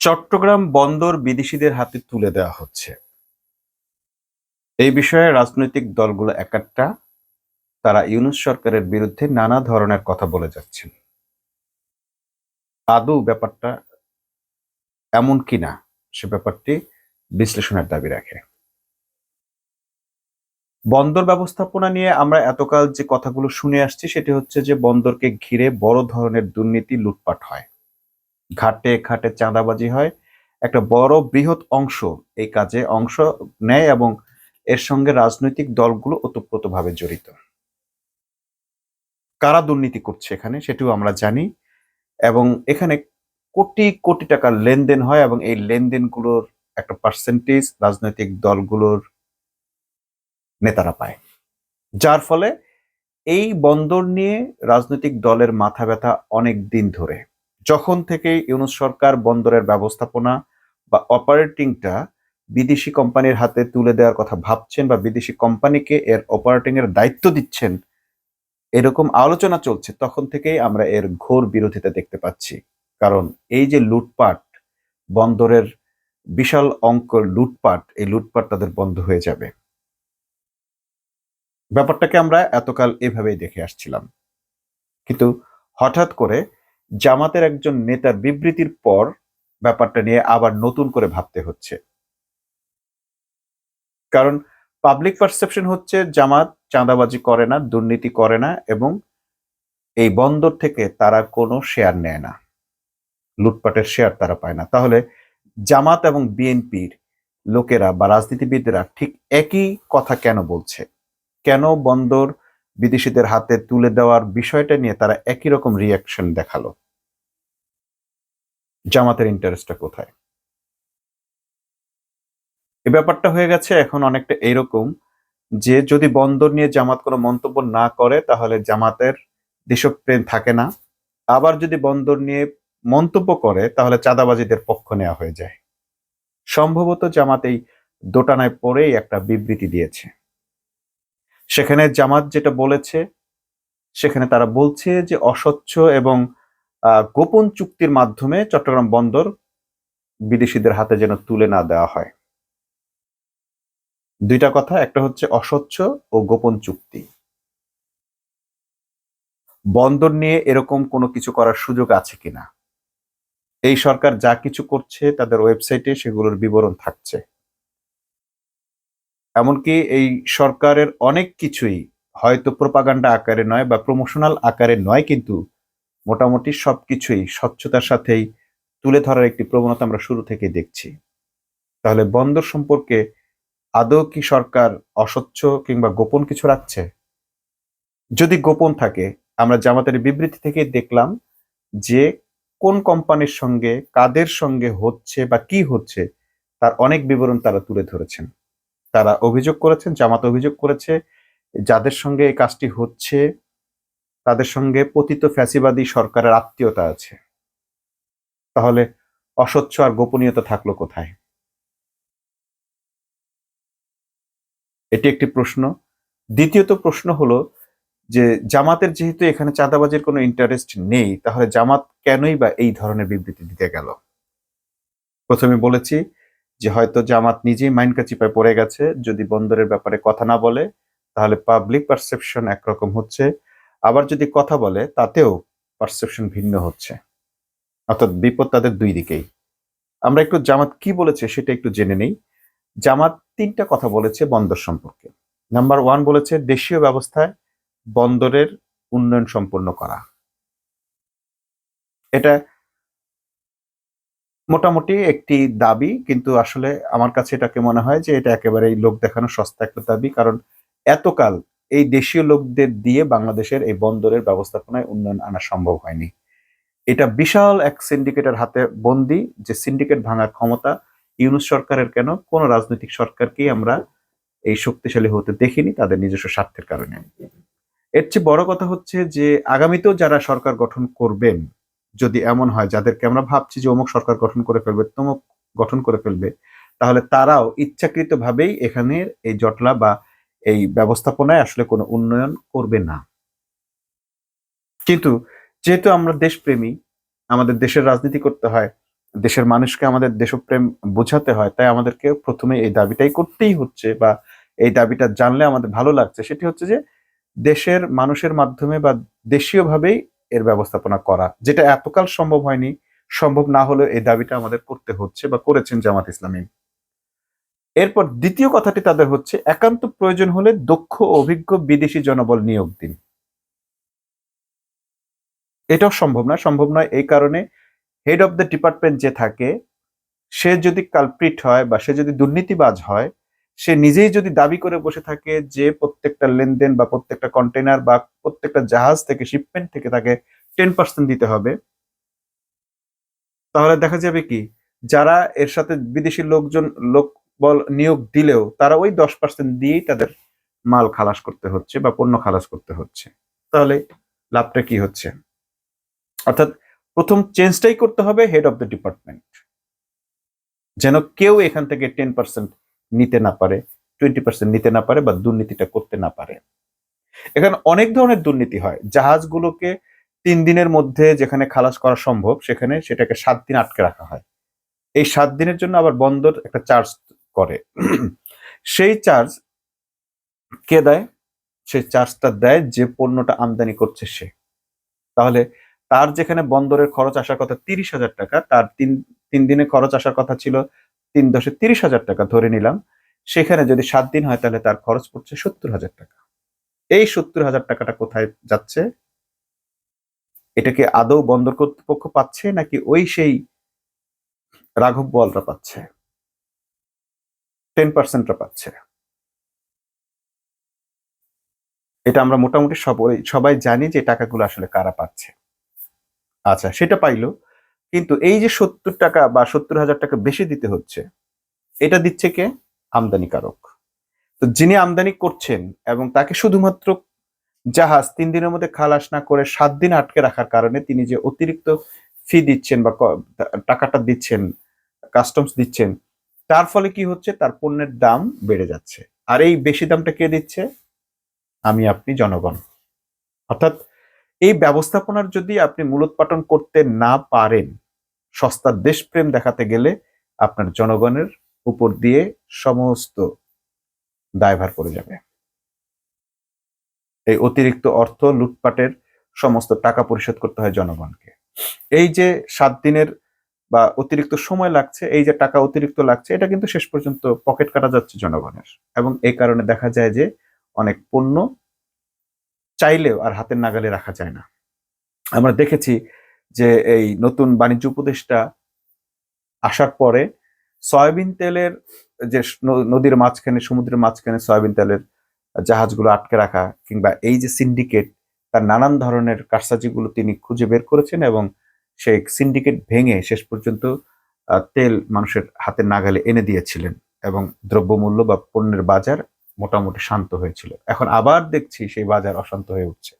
চট্টগ্রাম বন্দর বিদেশিদের হাতে তুলে দেওয়া হচ্ছে। এই বিষয়ে রাজনৈতিক দলগুলো একাট্টা। তারা ইউনুস সরকারের বিরুদ্ধে নানা ধরনের কথা বলে যাচ্ছেন। আদৌ ব্যাপারটা এমন কিনা, সে ব্যাপারটি বিশ্লেষণের দাবি রাখে। বন্দর ব্যবস্থাপনা নিয়ে আমরা এতকাল যে কথাগুলো শুনে আসছি, সেটি হচ্ছে যে বন্দরকে ঘিরে বড় ধরনের দুর্নীতি, লুটপাট হয়। ঘাটে ঘাটে চাঁদাবাজি হয়। একটা বড় বৃহৎ অংশ এই কাজে অংশ নেয় এবং এর সঙ্গে রাজনৈতিক দলগুলো ওতপ্রোতভাবে জড়িত। কারা দুর্নীতি করছে এখানে সেটিও আমরা জানি এবং এখানে কোটি কোটি টাকার লেনদেন হয় এবং এই লেনদেনগুলোর একটা পার্সেন্টেজ রাজনৈতিক দলগুলোর নেতারা পায়। যার ফলে এই বন্দর নিয়ে রাজনৈতিক দলের মাথা ব্যথা অনেক দিন ধরে। যখন থেকে ইউনুস সরকার বন্দরের ব্যবস্থাপনা বা অপারেটিংটা বিদেশি কোম্পানির হাতে তুলে দেওয়ার কথা ভাবছেন বা বিদেশি কোম্পানিকে এর অপারেটিং এর দায়িত্ব দিচ্ছেন, এরকম আলোচনা চলছে, তখন থেকেই আমরা এর ঘোর বিরোধিতা দেখতে পাচ্ছি। কারণ এই যে লুটপাট, বন্দরের বিশাল অঙ্ক লুটপাট, এই লুটপাট তাদের বন্ধ হয়ে যাবে। ব্যাপারটাকে আমরা এতকাল এভাবেই দেখে আসছিলাম। কিন্তু হঠাৎ করে জামাতের একজন নেতার বিবৃতির পর ব্যাপারটা নিয়ে আবার নতুন করে ভাবতে হচ্ছে। কারণ পাবলিক পারসেপশন হচ্ছে জামাত চাঁদাবাজি করে না, দুর্নীতি করে না এবং এই বন্দর থেকে তারা কোনো শেয়ার নেয় না। লুটপাটের শেয়ার তারা পায় না। তাহলে জামাত এবং বিএনপির লোকেরা বা রাজনীতিবিদরা ঠিক একই কথা কেন বলছে? কেন বন্দর বিদেশিদের হাতে তুলে দেওয়ার বিষয়টা নিয়ে তারা একই রকম রিয়াকশন দেখাল। জামাতের ইন্টারেস্টটা কোথায়? এ ব্যাপারটা হয়ে গেছে এখন অনেকটা এইরকম যে যদি বন্দর নিয়ে জামাত কোনো মন্তব্য না করে, তাহলে জামাতের দেশপ্রেম থাকে না। আবার যদি বন্দর নিয়ে মন্তব্য করে, তাহলে চাঁদাবাজিদের পক্ষ নেওয়া হয়ে যায়। সম্ভবত জামাত এই দোটানায় পরেই একটা বিবৃতি দিয়েছে। সেখানে জামাত যেটা বলেছে, সেখানে তারা বলছে যে অস্বচ্ছ এবং গোপন চুক্তির মাধ্যমে চট্টগ্রাম বন্দর বিদেশিদের হাতে যেন তুলে না দেওয়া হয়। দুইটা কথা, একটা হচ্ছে অস্বচ্ছ ও গোপন চুক্তি। বন্দর নিয়ে এরকম কোনো কিছু করার সুযোগ আছে কিনা? এই সরকার যা কিছু করছে, তাদের ওয়েবসাইটে সেগুলোর বিবরণ থাকছে। এমনকি এই সরকারের অনেক কিছুই হয়তো প্রোপাগান্ডা আকারে নয় বা প্রমোশনাল আকারে নয়, কিন্তু মোটামুটি সবকিছুই স্বচ্ছতার সাথেই তুলে ধরার একটি প্রবণতা আমরা শুরু থেকে দেখছি। তাহলে বন্দর সম্পর্কে আদৌ কি সরকার অস্বচ্ছ কিংবা গোপন কিছু রাখছে? যদি গোপন থাকে, আমরা জামাতের বিবৃতি থেকে দেখলাম যে কোন কোম্পানির সঙ্গে, কাদের সঙ্গে হচ্ছে বা কি হচ্ছে, তার অনেক বিবরণ তারা তুলে ধরেছেন। তারা অভিযোগ করেছেন, জামাত অভিযোগ করেছে, যাদের সঙ্গে এই কাজটি হচ্ছে, তাদের সঙ্গে পতিত ফ্যাসিবাদী সরকারের আত্মীয়তা আছে। তাহলে অস্বচ্ছ আর গোপনীয়তা থাকল কোথায়? এটি একটি প্রশ্ন। দ্বিতীয়ত প্রশ্ন হলো যে, জামাতের যেহেতু এখানে চাঁদাবাজির কোনো ইন্টারেস্ট নেই, তাহলে জামাত কেনই বা এই ধরনের বিবৃতি দিতে গেল? প্রথমে বলেছি যে হয়তো জামাত নিজেই মাইনকা চিপায় পড়ে গেছে, যদি বন্দরের ব্যাপারে কথা না বলে, তাহলে পাবলিক পারসেপশন একরকম হচ্ছে। আবার যদি কথা বলে, তাতেও পারসেপশন ভিন্ন হচ্ছে। অর্থাৎ বিপদ তাদের দুই দিকেই। আমরা একটু জামাত কি বলেছে সেটা একটু জেনে নেই। জামাত তিনটা কথা বলেছে বন্দর সম্পর্কে। নাম্বার ওয়ান বলেছে দেশীয় ব্যবস্থায় বন্দরের উন্নয়ন সম্পন্ন করা। এটা মোটামুটি একটি দাবি, কিন্তু আসলে আমার কাছে এটাকে মনে হয় যে এটা একেবারেই লোক দেখানো সস্তা একটা দাবি, কারণ এতকাল এই দেশীয় লোকদের দিয়ে বাংলাদেশের এই বন্দরের ব্যবস্থাপনায় উন্নয়ন আনা সম্ভব হয়নি। এটা বিশাল এক সিন্ডিকেটের হাতে বন্দি, যে সিন্ডিকেট ভাঙার ক্ষমতা ইউনুস সরকারের কেন? কোন রাজনৈতিক সরকারকেই আমরা এই শক্তিশালী হতে দেখিনি, তাদের নিজস্ব স্বার্থের কারণে। এর চেয়ে বড় কথা হচ্ছে যে আগামীতেও যারা সরকার গঠন করবেন যদি এমন হয়, যাদেরকে আমরা ভাবছি যে অমুক সরকার গঠন করে ফেলবে, তমুক গঠন করে ফেলবে, তাহলে তারাও ইচ্ছাকৃতভাবেই এখানে এই জটলা বা এই ব্যবস্থাপনায় আসলে কোনো উন্নয়ন করবে না। কিন্তু যেহেতু আমরা দেশপ্রেমী, আমাদের দেশের রাজনীতি করতে হয়, দেশের মানুষকে আমাদের দেশপ্রেম বোঝাতে হয়, তাই আমাদেরকে প্রথমে এই দাবিটাই করতেই হচ্ছে বা এই দাবিটা জানলে আমাদের ভালো লাগছে। সেটি হচ্ছে যে দেশের মানুষের মাধ্যমে বা দেশীয়ভাবেই এর ব্যবস্থাপনা করা, যেটা এতকাল সম্ভব হয়নি, সম্ভব না হলেও এই দাবিটা আমাদের করতে হচ্ছে বা করেছেন জামাত ইসলামী। এরপর দ্বিতীয় কথাটি তাদের হচ্ছে, একান্ত প্রয়োজন হলে দক্ষ অভিজ্ঞ বিদেশি জনবল নিয়োগ দিন। এটাও সম্ভব না, সম্ভব নয় এই কারণে হেড অফ দ্য ডিপার্টমেন্ট যে থাকে, সে যদি কালপ্রিট হয় বা সে যদি দুর্নীতিবাজ হয় সে নিজেই যদি দাবি করে বসে থাকে যে প্রত্যেকটা লেনদেন বা প্রত্যেকটা কন্টেনার বা প্রত্যেকটা জাহাজ থেকে শিপমেন্ট থেকে তাকে টেন পার্সেন্ট দিতে হবে, তাহলে দেখা যাবে কি, যারা এর সাথে বিদেশি লোকজন লোক বল নিয়োগ দিলেও তারা ওই দশ পার্সেন্ট দিয়েই তাদের মাল খালাস করতে হচ্ছে বা পণ্য খালাস করতে হচ্ছে। তাহলে লাভটা কি হচ্ছে? অর্থাৎ প্রথম চেঞ্জটাই করতে হবে হেড অফ দ্য ডিপার্টমেন্ট যেন কেউ এখান থেকে টেন পার্সেন্ট নিতে না পারে টোয়েন্টি পার্সেন্ট নিতে না পারে বা দুর্নীতিটা করতে না পারে। এখানে অনেক ধরনের দুর্নীতি হয়। জাহাজগুলোকে তিন দিনের মধ্যে যেখানে খালাস করা সম্ভব, সেখানে সেটাকে সাত দিন আটকে রাখা হয়। এই সাত দিনের জন্য আবার বন্দর একটা চার্জ করে। সেই চার্জ কে দেয়? সেই চার্জটা দেয় যে পণ্যটা আমদানি করছে সে। তাহলে তার যেখানে বন্দরের খরচ আসার কথা তিরিশ হাজার টাকা, তার তিন তিন দিনে খরচ আসার কথা ছিল তিন দশে তিরিশ হাজার টাকা ধরে নিলাম। সেখানে যদি সাত দিন হয় তাহলে তার খরচ পড়ছে সত্তর হাজার টাকা। এই সত্তর হাজার টাকাটা কোথায় যাচ্ছে? এটাকে আদৌ বন্দর কর্তৃপক্ষ পাচ্ছে নাকি ওই সেই রাঘব বলরা পাচ্ছে? টেন পার্সেন্টরা পাচ্ছে। এটা আমরা মোটামুটি সবাই সবাই জানি যে টাকাগুলো আসলে কারা পাচ্ছে। আচ্ছা সেটা পাইলো। কিন্তু এই যে সত্তর টাকা বা সত্তর হাজার টাকা বেশি দিতে হচ্ছে, এটা দিচ্ছে কে? আমদানিকারক। তো যিনি আমদানি করছেন এবং তাকে শুধুমাত্র জাহাজ তিন দিনের মধ্যে খালাস না করে সাত দিন আটকে রাখার কারণে তিনি যে অতিরিক্ত ফি দিচ্ছেন বা টাকাটা দিচ্ছেন কাস্টমস দিচ্ছেন, তার ফলে কি হচ্ছে? তার পণ্যের দাম বেড়ে যাচ্ছে। আর এই বেশি দামটা কে দিচ্ছে? আমি, আপনি, জনগণ। অর্থাৎ এই ব্যবস্থাপনার যদি আপনি মূলোৎপাটন করতে না পারেন, সস্তার দেশপ্রেম দেখাতে গেলে আপনার জনগণের উপর দিয়ে সমস্ত দায়ভার পড়ে যাবে। এই অতিরিক্ত অর্থ লুটপাটের সমস্ত টাকা পরিশোধ করতে হয় জনগণকে। এই যে সাত দিনের বা অতিরিক্ত সময় লাগছে, এই যে টাকা অতিরিক্ত লাগছে, এটা কিন্তু শেষ পর্যন্ত পকেট কাটা যাচ্ছে জনগণের। এবং এই কারণে দেখা যায় যে অনেক পণ্য চাইলেও আর হাতের নাগালে রাখা যায় না। আমরা দেখেছি যে এই নতুন বাণিজ্য উপদেষ্টা আসার পরে সয়াবিন তেলের যে নদীর মাঝখানে, সমুদ্রের মাঝখানে সয়াবিন তেলের জাহাজগুলো আটকে রাখা কিংবা এই যে সিন্ডিকেট, তার নানান ধরনের কারসাজিগুলো তিনি খুঁজে বের করেছেন এবং সেই সিন্ডিকেট ভেঙে শেষ পর্যন্ত তেল মানুষের হাতে নাগালে এনে দিয়েছিলেন এবং দ্রব্যমূল্য বা পণ্যের বাজার মোটামুটি শান্ত হয়েছিল। এখন আবার দেখছি সেই বাজার অশান্ত হয়ে উঠছে।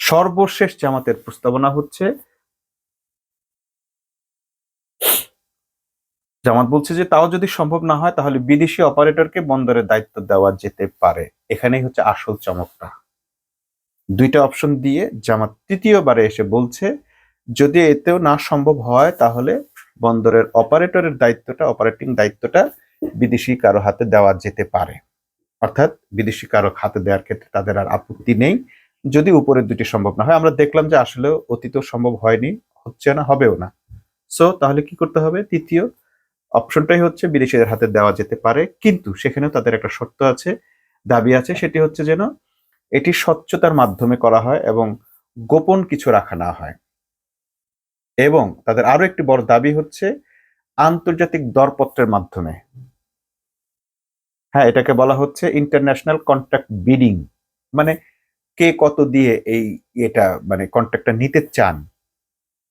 সর্বশেষ জামাতের প্রস্তাবনা হচ্ছে, জামাত বলছে যে তাও যদি সম্ভব না হয় তাহলে বিদেশি অপারেটরকে বন্দরের দায়িত্ব দেওয়া যেতে পারে। এখানেই হচ্ছে আসল চমকটা। দুইটা অপশন দিয়ে জামাত তৃতীয়বারে এসে বলছে, যদি এতেও না সম্ভব হয় তাহলে বন্দরের অপারেটরের দায়িত্বটা, অপারেটিং দায়িত্বটা বিদেশি কারও হাতে দেওয়া যেতে পারে। অর্থাৎ বিদেশি কারও হাতে দেওয়ার ক্ষেত্রে তাদের আর আপত্তি নেই। যদি উপরের দুটি সম্ভব না হয়, আমরা দেখলাম যে আসলে অতীত সম্ভব হয়নি, হচ্ছে না, হবেও না। সো তাহলে কি করতে হবে? তৃতীয়, অপশনটাই হচ্ছে বিদেশিদের হাতে দেওয়া যেতে পারে, কিন্তু সেখানেও তাদের একটা শর্ত আছে, দাবি আছে, সেটি হচ্ছে যেন এটি স্বচ্ছতার মাধ্যমে করা হয় এবং গোপন কিছু রাখা না হয়। এবং তাদের আরও একটি বড় দাবি হচ্ছে আন্তর্জাতিক দরপত্রের মাধ্যমে। হ্যাঁ এটাকে বলা হচ্ছে ইন্টারন্যাশনাল কন্ট্রাক্ট বিডিং মানে কে কত দিয়ে এই এটা মানে কন্ট্রাক্টটা নিতে চান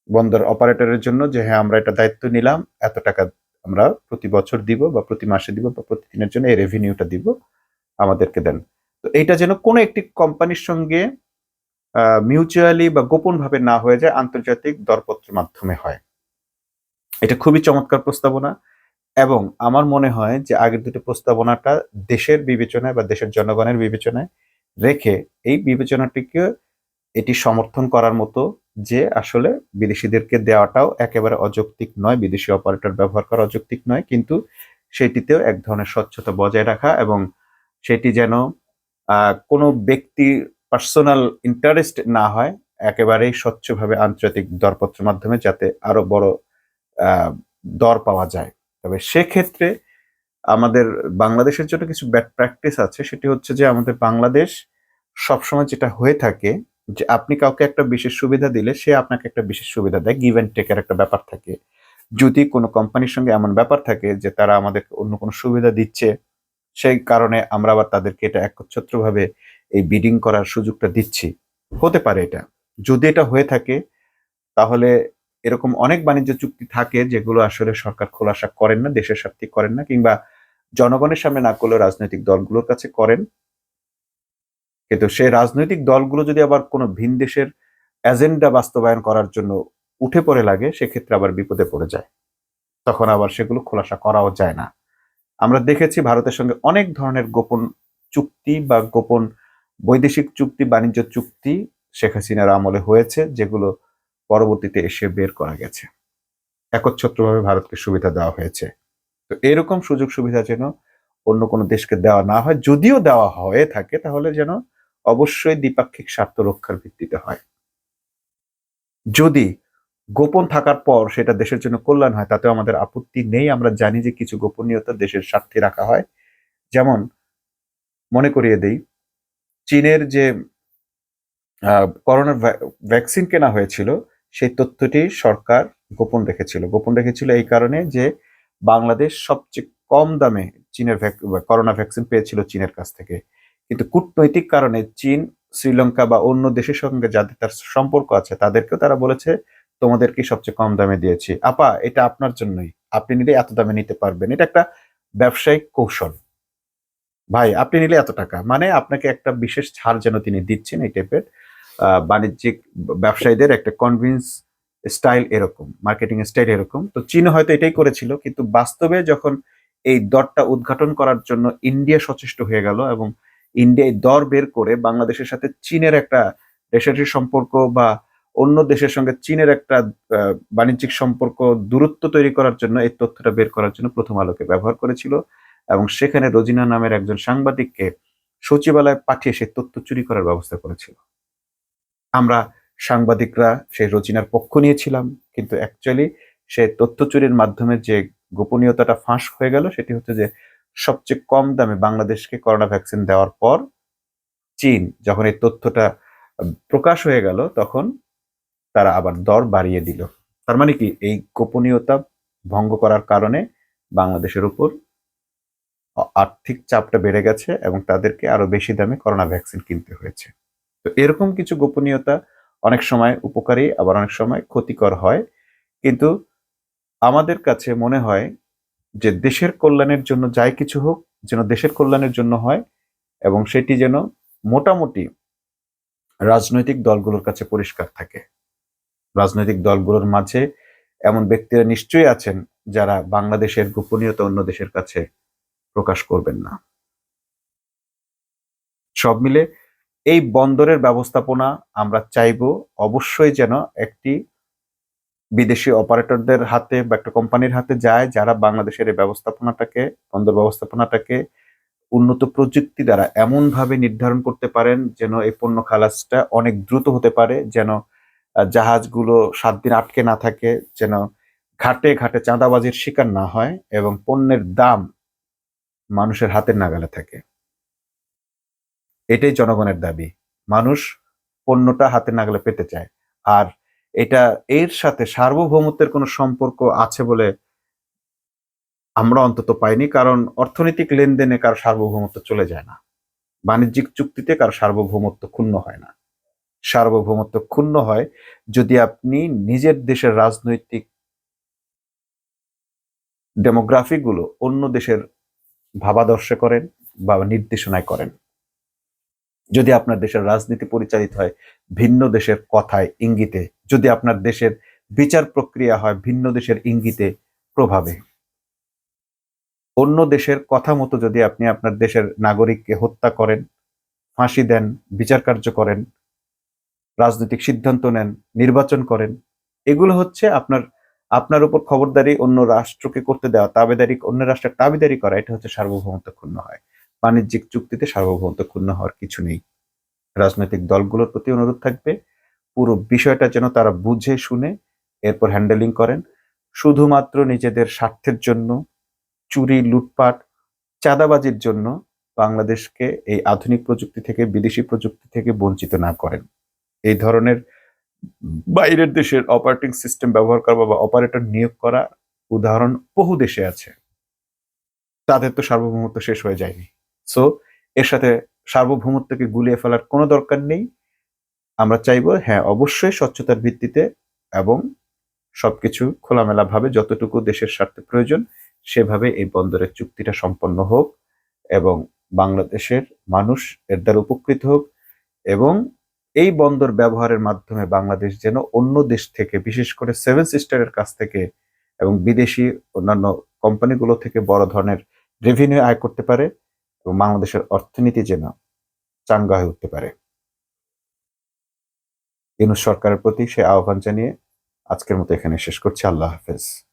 বন্দর অপারেটরের জন্য যে হ্যাঁ আমরা এটা দায়িত্ব নিলাম, এত টাকা আমরা প্রতি বছর দিব বা প্রতি মাসে দিব বা প্রতিদিনের জন্য এই রেভিনিউটা দিব, আমাদেরকে দেন। তো এইটা যেন কোনো একটি কোম্পানির সঙ্গে মিউচুয়ালি বা গোপনভাবে না হয়ে যায়, আন্তর্জাতিক দরপত্রের মাধ্যমে হয়। এটা খুবই চমৎকার প্রস্তাবনা। এবং আমার মনে হয় যে আগের দুটো প্রস্তাবনাটা দেশের বিবেচনায় বা দেশের জনগণের বিবেচনায় রেখে এই বিবেচনাটিকে এটি সমর্থন করার মতো যে আসলে বিদেশিদেরকে দেওয়াটাও একেবারে অযৌক্তিক নয়, বিদেশি অপারেটর ব্যবহার করা অযৌক্তিক নয়, কিন্তু সেটিতেও এক ধরনের স্বচ্ছতা বজায় রাখা এবং সেটি যেন কোনো ব্যক্তি পার্সোনাল ইন্টারেস্ট না হয়, একেবারেই স্বচ্ছভাবে আন্তর্জাতিক দরপত্রের মাধ্যমে যাতে আরও বড় দর পাওয়া যায়। তবে সেক্ষেত্রে আমাদের বাংলাদেশের জন্য কিছু ব্যাড প্র্যাকটিস আছে। সেটি হচ্ছে যে আমাদের বাংলাদেশ সবসময় যেটা হয়ে থাকে যে আপনি কাউকে একটা বিশেষ সুবিধা দিলে সে আপনাকে একটা বিশেষ সুবিধা দেয় গিভ অ্যান্ড টেকের একটা ব্যাপার থাকে। যদি কোনো কোম্পানির সঙ্গে এমন ব্যাপার থাকে যে তারা আমাদের অন্য কোনো সুবিধা দিচ্ছে, সেই কারণে আমরা আবার তাদেরকে এটা একচ্ছত্রভাবে এই বিডিং করার সুযোগটা দিচ্ছি। হতে পারে এটা। যদি এটা হয়ে থাকে, তাহলে এরকম অনেক বাণিজ্য চুক্তি থাকে যেগুলো আসলে সরকার খোলাসা করেন না, দেশের স্বার্থে করেন না কিংবা জনগণের সামনে না করলেও রাজনৈতিক দলগুলোর কাছে করেন। কিন্তু সেই রাজনৈতিক দলগুলো যদি আবার কোনো ভিন দেশের এজেন্ডা বাস্তবায়ন করার জন্য উঠে পড়ে লাগে, সেক্ষেত্রে আবার বিপদে পড়ে যায়। তখন আবার সেগুলো খোলাসা করাও যায় না। আমরা দেখেছি ভারতের সঙ্গে অনেক ধরনের গোপন চুক্তি বা গোপন বৈদেশিক চুক্তি, বাণিজ্য চুক্তি শেখ হাসিনার আমলে হয়েছে, যেগুলো পরবর্তীতে এসে বের করা গেছে। একচ্ছত্রভাবে ভারতকে সুবিধা দেওয়া হয়েছে। তো এরকম সুযোগ সুবিধা যেন অন্য কোনো দেশকে দেওয়া না হয়, যদিও দেওয়া হয়ে থাকে, তাহলে যেন অবশ্যই দ্বিপাক্ষিক স্বার্থ রক্ষার ভিত্তিতে হয়। যদি গোপন থাকার পর সেটা দেশের জন্য কল্যাণ হয়, তাতেও আমাদের আপত্তি নেই। আমরা জানি যে কিছু গোপনীয়তা দেশের স্বার্থে রাখা হয়। যেমন মনে করিয়ে দেই, চীনের যে করোনার ভ্যা- ভ্যাকসিন কেনা হয়েছিল সেই তথ্যটি সরকার গোপন রেখেছিল। গোপন রেখেছিল এই কারণে যে বাংলাদেশ সবচেয়ে কম দামে চীনের করোনা ভ্যাকসিন পেয়েছিল চীনের কাছ থেকে। কিন্তু কূটনৈতিক কারণে চীন, শ্রীলঙ্কা বা অন্য দেশের সঙ্গে যাদের তার সম্পর্ক আছে, তাদেরকেও তারা বলেছে, তোমাদেরকে সবচেয়ে কম দামে দিয়েছি। আপা, এটা আপনার জন্যই। আপনি নিলে এত দামে নিতে পারবেন। এটা একটা ব্যবসায়িক কৌশল। ভাই, আপনি নিলে এত টাকা। মানে আপনাকে একটা বিশেষ ছাড় যেন তিনি দিচ্ছেন এই টাইপের বাণিজ্যিক ব্যবসায়ীদের একটা কনভিন্স স্টাইল এরকম মার্কেটিং স্টাইল এরকম। তো চীন হয়তো এটাই করেছিল, কিন্তু বাস্তবে যখন এই দরটা উদ্ঘাটন করার জন্য ইন্ডিয়া সচেষ্ট হয়ে গেল এবং ইন্ডিয়া দর বের করে বাংলাদেশের সাথে চীনের একটা রেশারেশি সম্পর্ক বা অন্য দেশের সঙ্গে চীনের একটা বাণিজ্যিক সম্পর্ক দূরত্ব তৈরি করার জন্য এই তথ্যটা বের করার জন্য প্রথম আলোকে ব্যবহার করেছিল এবং সেখানে রোজিনা নামের একজন সাংবাদিককে সচিবালয়ে পাঠিয়ে সেই তথ্য চুরি করার ব্যবস্থা করেছিল। আমরা সাংবাদিকরা সেই রচিনার পক্ষ নিয়েছিলাম, কিন্তু অ্যাকচুয়ালি সে তথ্য চুরির মাধ্যমে যে গোপনীয়তাটা ফাঁস হয়ে গেল সেটি হচ্ছে যে সবচেয়ে কম দামে বাংলাদেশকে করোনা ভ্যাকসিন দেওয়ার পর চীন যখন এই তথ্যটা প্রকাশ হয়ে গেল তখন তারা আবার দর বাড়িয়ে দিল। তার মানে কি? এই গোপনীয়তা ভঙ্গ করার কারণে বাংলাদেশের উপর আর্থিক চাপটা বেড়ে গেছে এবং তাদেরকে আরও বেশি দামে করোনা ভ্যাকসিন কিনতে হয়েছে। তো এরকম কিছু গোপনীয়তা অনেক সময় উপকারী, আবার অনেক সময় ক্ষতিকর হয়। কিন্তু আমাদের কাছে মনে হয় যে দেশের কল্যাণের জন্য যাই কিছু হোক, যেন দেশের কল্যাণের জন্য হয় এবং সেটি যেন মোটামুটি রাজনৈতিক দলগুলোর কাছে পরিষ্কার থাকে। রাজনৈতিক দলগুলোর মাঝে এমন ব্যক্তিরা নিশ্চয়ই আছেন যারা বাংলাদেশের গোপনীয়তা অন্য দেশের কাছে প্রকাশ করবেন না। সব মিলে এই বন্দরের ব্যবস্থাপনা আমরা চাইব অবশ্যই যেন একটি বিদেশি অপারেটরদের হাতে বা একটা কোম্পানির হাতে যায় যারা বাংলাদেশের এই ব্যবস্থাপনাটাকে, বন্দর ব্যবস্থাপনাটাকে উন্নত প্রযুক্তি দ্বারা এমন ভাবে নির্ধারণ করতে পারেন যেন এই পণ্য খালাসটা অনেক দ্রুত হতে পারে, যেন জাহাজগুলো সাত দিন আটকে না থাকে, যেন ঘাটে ঘাটে চাঁদাবাজির শিকার না হয় এবং পণ্যের দাম মানুষের হাতের নাগালে থাকে। এটাই জনগণের দাবি। মানুষ পণ্যটা হাতে নাগলে পেতে চায়। আর এটা এর সাথে সার্বভৌমত্বের কোনো সম্পর্ক আছে বলে আমরা অন্তত পাইনি, কারণ অর্থনৈতিক লেনদেনে কারও সার্বভৌমত্ব চলে যায় না। বাণিজ্যিক চুক্তিতে কারও সার্বভৌমত্ব ক্ষুণ্ণ হয় না। সার্বভৌমত্ব ক্ষুণ্ণ হয় যদি আপনি নিজের দেশের রাজনৈতিক ডেমোগ্রাফিগুলো অন্য দেশের ভাবাদর্শে করেন বা নির্দেশনায় করেন। যদি আপনার দেশের রাজনীতি পরিচালিত হয় ভিন্ন দেশের কথায় ইঙ্গিতে, যদি আপনার দেশের বিচার প্রক্রিয়া হয় ভিন্ন দেশের ইঙ্গিতে প্রভাবে। অন্য দেশের কথা মতো যদি আপনি আপনার দেশের নাগরিককে হত্যা করেন, ফাঁসি দেন, বিচার কার্য করেন, রাজনৈতিক সিদ্ধান্ত নেন, নির্বাচন করেন, এগুলো হচ্ছে আপনার আপনার উপর খবরদারি অন্য রাষ্ট্রকে করতে দেওয়া, তাবেদারি, অন্য রাষ্ট্রের তাবেদারি করা, এটা হচ্ছে সার্বভৌমত্ব ক্ষুণ্ণ হয়। বাণিজ্যিক চুক্তিতে সার্বভৌমত্ব ক্ষুণ্ণ হওয়ার কিছু নেই। রাজনৈতিক দলগুলোর প্রতি অনুরোধ থাকবে, পুরো বিষয়টা যেন তারা বুঝে, শুনে, এরপর হ্যান্ডেলিং করেন। শুধুমাত্র নিজেদের স্বার্থের জন্য, চুরি, লুটপাট, চাঁদাবাজির জন্য বাংলাদেশকে এই আধুনিক প্রযুক্তি থেকে, বিদেশি প্রযুক্তি থেকে বঞ্চিত না করেন। এই ধরনের বাইরের দেশের অপারেটিং সিস্টেম ব্যবহার করা বা অপারেটর নিয়োগ করা উদাহরণ বহু দেশে আছে। তাদের তো সার্বভৌমত্ব শেষ হয়ে যায়নি। সো এর সাথে সার্বভৌমত্বকে গুলিয়ে ফেলার কোনো দরকার নেই। আমরা চাইব হ্যাঁ অবশ্যই স্বচ্ছতার ভিত্তিতে এবং সবকিছু খোলামেলা ভাবে যতটুকু দেশের স্বার্থে প্রয়োজন, সেভাবে এই বন্দরের চুক্তিটা সম্পন্ন হোক এবং বাংলাদেশের মানুষ এর দ্বারা উপকৃত হোক এবং এই বন্দর ব্যবহারের মাধ্যমে বাংলাদেশ যেন অন্য দেশ থেকে, বিশেষ করে সেভেন সিস্টারের কাছ থেকে এবং বিদেশি অন্যান্য কোম্পানিগুলো থেকে বড় ধরনের রেভিনিউ আয় করতে পারে। এবং বাংলাদেশের অর্থনীতি যেন চাঙ্গা হয়ে উঠতে পারে। ইউনুস সরকারের প্রতি সে আহ্বান জানিয়ে আজকের মতো এখানে শেষ করছি। আল্লাহ হাফেজ।